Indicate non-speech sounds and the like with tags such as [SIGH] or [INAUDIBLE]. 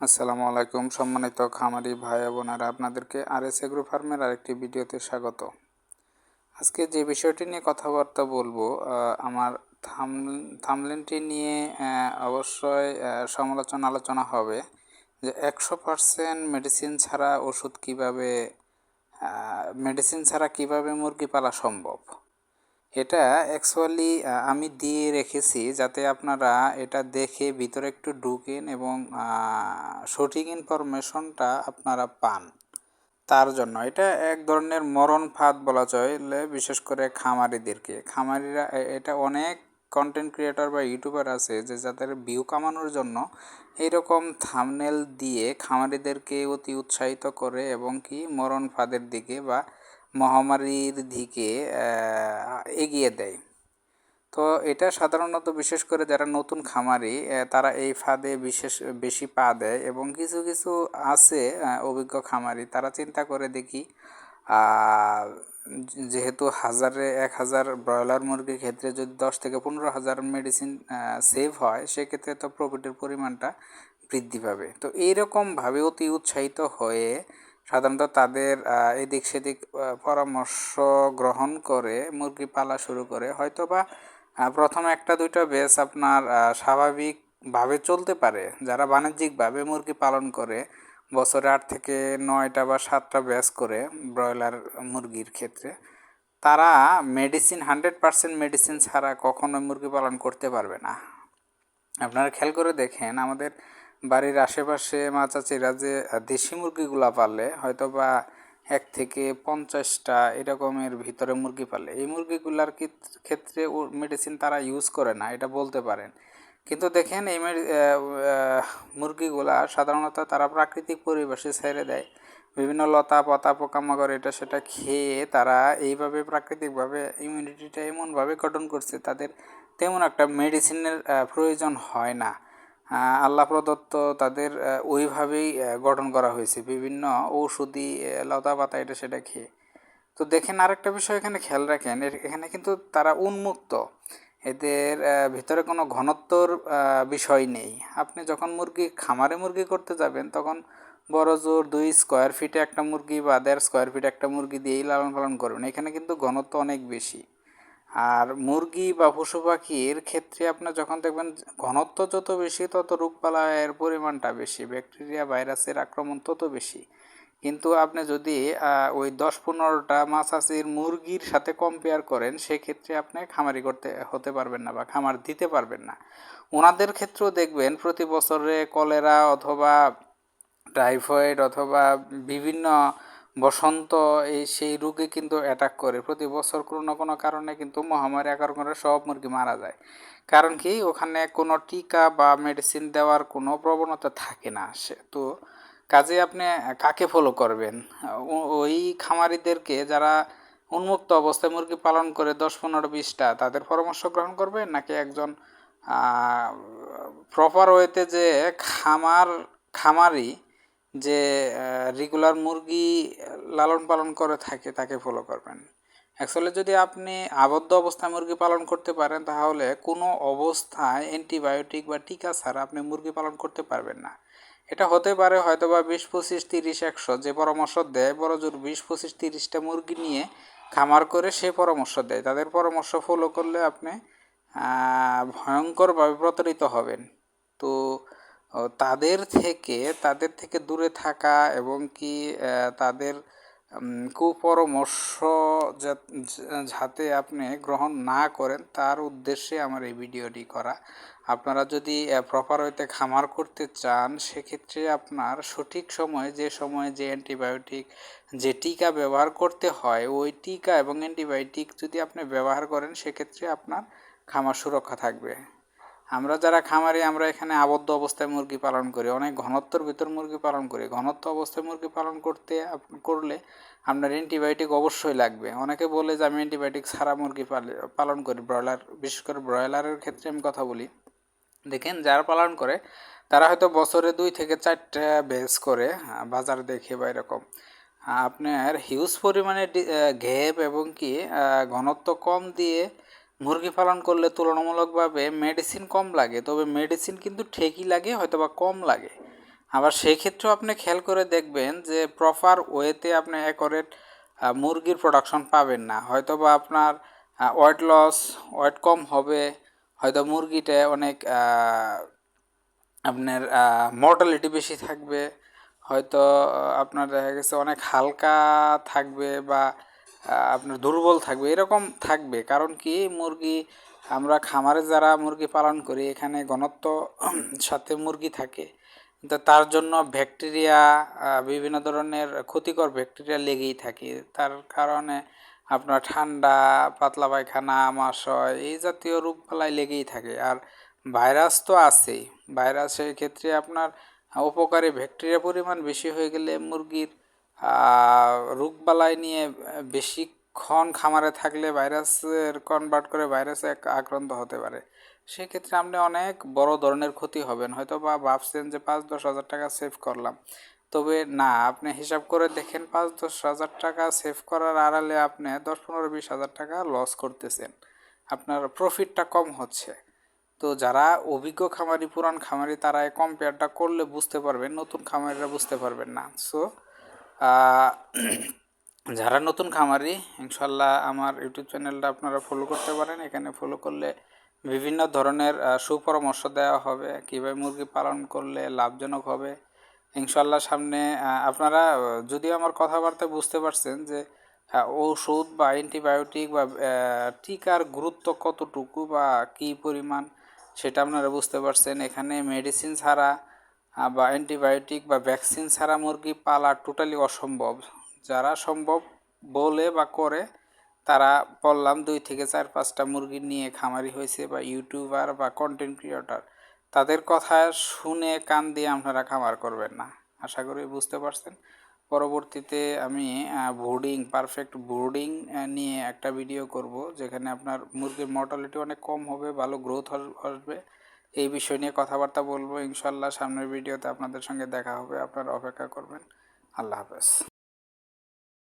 আসসালামু আলাইকুম সম্মানিত খামারি ভাই বোনেরা, আপনাদেরকে আর এস এগ্রো ফার্মের আরেকটি ভিডিওতে স্বাগত। আজকে যে বিষয়টি নিয়ে কথাবার্তা বলব আমার থাম, থামলেনটি নিয়ে অবশ্যই সমালোচনা আলোচনা হবে যে একশো পার্সেন্ট মেডিসিন ছাড়া ওষুধ কীভাবে মেডিসিন ছাড়া কীভাবে মুরগি পালা সম্ভব। এটা অ্যাকচুয়ালি আমি দিয়ে রেখেছি যাতে আপনারা এটা দেখে ভিতরে একটু ঢুকেন এবং সঠিক ইনফরমেশনটা আপনারা পান। তার জন্য এটা এক ধরনের মরণ ফাঁদ বলা চলে, বিশেষ করে খামারিদেরকে। খামারিরা এটা অনেক কন্টেন্ট ক্রিয়েটর বা ইউটিউবার আছে যে যাদের ভিউ কামানোর জন্য এইরকম থামনেল দিয়ে খামারিদেরকে অতি উৎসাহিত করে এবং কি মরণ ফাঁদের দিকে বা মহামারীর দিকে এগিয়ে দেয়। তো এটা সাধারণত বিশেষ করে যারা নতুন খামারি তারা এই ফাঁদে বিশেষ, বেশি পা দেয় এবং কিছু কিছু আছে অভিজ্ঞ খামারি। তারা চিন্তা করে দেখি যেহেতু হাজারে এক হাজার ব্রয়লার মুরগির ক্ষেত্রে যদি দশ থেকে পনেরো হাজার মেডিসিন সেভ হয়, সেক্ষেত্রে তো প্রফিটের পরিমাণটা বৃদ্ধি পাবে। তো এইরকমভাবে অতি উৎসাহিত হয়ে সাধারণত তাদের এদিক সেদিক পরামর্শ গ্রহণ করে মুরগি পালা শুরু করে। হয়তো বা প্রথম একটা দুইটা বেস আপনার স্বাভাবিকভাবে চলতে পারে। যারা বাণিজ্যিকভাবে মুরগি পালন করে, বছরে আট থেকে নয়টা বা সাতটা ব্যাচ করে ব্রয়লার মুরগির ক্ষেত্রে, তারা মেডিসিন হান্ড্রেড পার্সেন্ট মেডিসিন ছাড়া কখনো মুরগি পালন করতে পারবে না। আপনারা খেয়াল করে দেখেন, আমাদের বাড়ির আশেপাশে মা চাচিরা যে দেশি মুরগিগুলা পালে হয়তো বা এক থেকে পঞ্চাশটা এরকমের ভিতরে মুরগি পালে। এই মুরগিগুলার ক্ষেত- ক্ষেত্রে ও মেডিসিন তারা ইউজ করে না, এটা বলতে পারেন। কিন্তু দেখেন, এই মুরগিগুলা সাধারণত তারা প্রাকৃতিক পরিবেশে ছেড়ে দেয়। বিভিন্ন লতা পাতা, পোকামাকড়, এটা সেটা খেয়ে তারা এইভাবে প্রাকৃতিকভাবে ইমিউনিটিটা এমনভাবে গঠন করছে, তাদের তেমন একটা মেডিসিনের প্রয়োজন হয় না। আল্লাহ প্রদত্ত তাদের ওইভাবেই গঠন করা হয়েছে। বিভিন্ন ঔষধি লতা পাতা এটা সেটা খেয়ে। তো দেখেন আরেকটা বিষয় এখানে খেয়াল রাখেন এখানে কিন্তু তারা উন্মুক্ত। এদের ভিতরে কোনো ঘনত্বর বিষয় নেই। আপনি যখন মুরগি, খামারে মুরগি করতে যাবেন, তখন বড় জোর দুই স্কোয়ার ফিটে একটা মুরগি বা দেড় স্কোয়ার ফিটে একটা মুরগি দিয়েই লালন পালন করবেন। এখানে কিন্তু ঘনত্ব অনেক বেশি। আর মুরগি বা পশু পাখির ক্ষেত্রে আপনি যখন দেখবেন ঘনত্ব যত বেশি, তত রোগবালাইয়ের পরিমাণটা বেশি, ব্যাকটেরিয়া, ভাইরাসের আক্রমণ তত বেশি। কিন্তু আপনি যদি ওই দশ পনেরোটা মাছাচির মুরগির সাথে কম্পেয়ার করেন, সেক্ষেত্রে আপনি খামারি করতে, হতে পারবেন না বা খামার দিতে পারবেন না। ওনাদের ক্ষেত্রেও দেখবেন প্রতি বছরে কলেরা অথবা টাইফয়েড অথবা বিভিন্ন বসন্ত এই সেই রোগে কিন্তু অ্যাটাক করে। প্রতি বছর কোনো না কোনো কারণে কিন্তু মহামারী আকার করে সব মুরগি মারা যায়। কারণ কি, ওখানে কোনো টিকা বা মেডিসিন দেওয়ার কোনো প্রবণতা থাকে না। সে তো কাজে আপনি কাকে ফলো করবেন? ওই খামারিদেরকে যারা উন্মুক্ত অবস্থায় মুরগি পালন করে দশ, পনেরো, বিশটা, তাদের পরামর্শ গ্রহণ করবেন নাকি একজন প্রপার ওয়েতে যে খামার, খামারি যে রেগুলার মুরগি লালন পালন করে থাকে, তাকে ফলো করবেন। অ্যাকচুয়ালি যদি আপনি আবদ্ধ অবস্থায় মুরগি পালন করতে পারেন, তাহলে কোনো অবস্থায় অ্যান্টিবায়োটিক বা টিকা ছাড়া আপনি মুরগি পালন করতে পারবেন না। এটা হতে পারে হয়তো বা বিশ পঁচিশ, তিরিশ, একশো, যে পরামর্শ দেয় বড় জোর বিশ পঁচিশ, তিরিশটা মুরগি নিয়ে খামার করে সে পরামর্শ দেয়। তাদের পরামর্শ ফলো করলে আপনি ভয়ঙ্করভাবে প্রতারিত হবেন। তো তাদের থেকে তাদের থেকে দূরে থাকা এবং কি তাদের কুপরামর্শ যাতে আপনি গ্রহণ না করেন, তার উদ্দেশ্যে আমার এই ভিডিওটি করা। আপনারা যদি প্রপার ওয়েতে খামার করতে চান, সেক্ষেত্রে আপনার সঠিক সময়ে, যে সময়ে যে অ্যান্টিবায়োটিক যে টিকা ব্যবহার করতে হয়, ওই টিকা এবং অ্যান্টিবায়োটিক যদি আপনি ব্যবহার করেন, সেক্ষেত্রে আপনার খামার সুরক্ষা থাকবে। আমরা যারা খামারি, আমরা এখানে আবদ্ধ অবস্থায় মুরগি পালন করি। অনেক ঘনত্বর ভিতর মুরগি পালন করি। ঘনত্ব অবস্থায় মুরগি পালন করতে করলে আপনার অ্যান্টিবায়োটিক অবশ্যই লাগবে। অনেকে বলে যে আমি অ্যান্টিবায়োটিক ছাড়া মুরগি পালে- পালন করি ব্রয়লার বিশেষ করে ব্রয়লারের ক্ষেত্রে আমি কথা বলি। দেখেন, যারা পালন করে, তারা হয়তো বছরে দুই থেকে চারটা বেচ করে, বাজার দেখে বা এরকম। আপনার হিউজ পরিমাণে ঘেপ এবং কি ঘনত্ব কম দিয়ে মুরগি পালন করলে তুলনামূলকভাবে মেডিসিন কম লাগে, তবে মেডিসিন কিন্তু ঠিকই লাগে হয়তো বা কম লাগে। আবার সেই ক্ষেত্রেও আপনি খেয়াল করে দেখবেন যে প্রপার ওয়েতে আপনি অ্যাকোরেট মুরগির প্রোডাকশন পাবেন না। হয়তো বা আপনার ওয়েট লস ওয়েট কম হবে, হয়তো মুরগিটা অনেক আপনার মর্টালিটি বেশি থাকবে, হয়তো আপনার দেখা গেছে অনেক হালকা থাকবে বা আপনার দুর্বল থাকবে, এরকম থাকবে। কারণ কি, মুরগি, আমরা খামারে যারা মুরগি পালন করি, এখানে ঘনত্ব [CLEARS THROAT] সাথে মুরগি থাকে। তো তার জন্য ব্যাকটেরিয়া বিভিন্ন ধরনের ক্ষতিকর ব্যাকটেরিয়া লেগেই থাকে। তার কারণে আপনার ঠান্ডা, পাতলা পায়খানা আমাশয় এই জাতীয় রোগবালাই লেগেই থাকে। আর ভাইরাস তো আছেই। ভাইরাসের ক্ষেত্রে আপনার উপকারী ব্যাকটেরিয়া পরিমাণ বেশি হয়ে গেলে মুরগির রোগবালাই নিয়ে বেশিক্ষণ খামারে থাকলে ভাইরাসের কনভার্ট করে ভাইরাসে আক্রান্ত হতে পারে। সেক্ষেত্রে আপনি অনেক বড় ধরনের ক্ষতি হবেন। হয়তো বা ভাবছেন যে পাঁচ দশ হাজার টাকা সেভ করলাম। তবে না, আপনি হিসাব করে দেখেন পাঁচ দশ হাজার টাকা সেভ করার আড়ালে আপনি দশ পনেরো বিশ হাজার টাকা লস করতেছেন। আপনার প্রফিটটা কম হচ্ছে। তো যারা অভিজ্ঞ খামারি, পুরান খামারি, তারা কম্পেয়ারটা করলে বুঝতে পারবেন, নতুন খামারিরা বুঝতে পারবেন না। সো [CLEARS THROAT] যারা নতুন খামারি ইনশাল্লাহ আমার ইউটিউব চ্যানেলটা আপনারা ফলো করতে পারেন। এখানে ফলো করলে বিভিন্ন ধরনের সুপরামর্শ দেওয়া হবে, কীভাবে মুরগি পালন করলে লাভজনক হবে। ইনশাল্লাহ সামনে আপনারা যদিও আমার কথাবার্তা বুঝতে পারছেন যে ওষুধ বা অ্যান্টিবায়োটিক বা টিকার গুরুত্ব কতটুকু বা কী পরিমাণ, সেটা আপনারা বুঝতে পারছেন। এখানে মেডিসিন ছাড়া বা অ্যান্টিবায়োটিক বা ভ্যাকসিন ছাড়া মুরগি পালা টোটালি অসম্ভব। যারা সম্ভব বলে বা করে, তারা বললাম দুই থেকে চার পাঁচটা মুরগি নিয়ে খামারি হয়েছে বা ইউটিউবার বা কন্টেন্ট ক্রিয়েটার তাদের কথা শুনে কান দিয়ে আপনারা খামার করবেন না। আশা করি বুঝতে পারছেন। পরবর্তীতে আমি বোর্ডিং পারফেক্ট বোর্ডিং নিয়ে একটা ভিডিও করব, যেখানে আপনার মুরগির মর্টালিটি অনেক কম হবে, ভালো গ্রোথ আসবে। এই বিষয় নিয়ে কথাবার্তা বলব। ইনশাল্লাহ সামনের ভিডিওতে আপনাদের সঙ্গে দেখা হবে। আপনারা অপেক্ষা করবেন। আল্লাহ হাফেজ।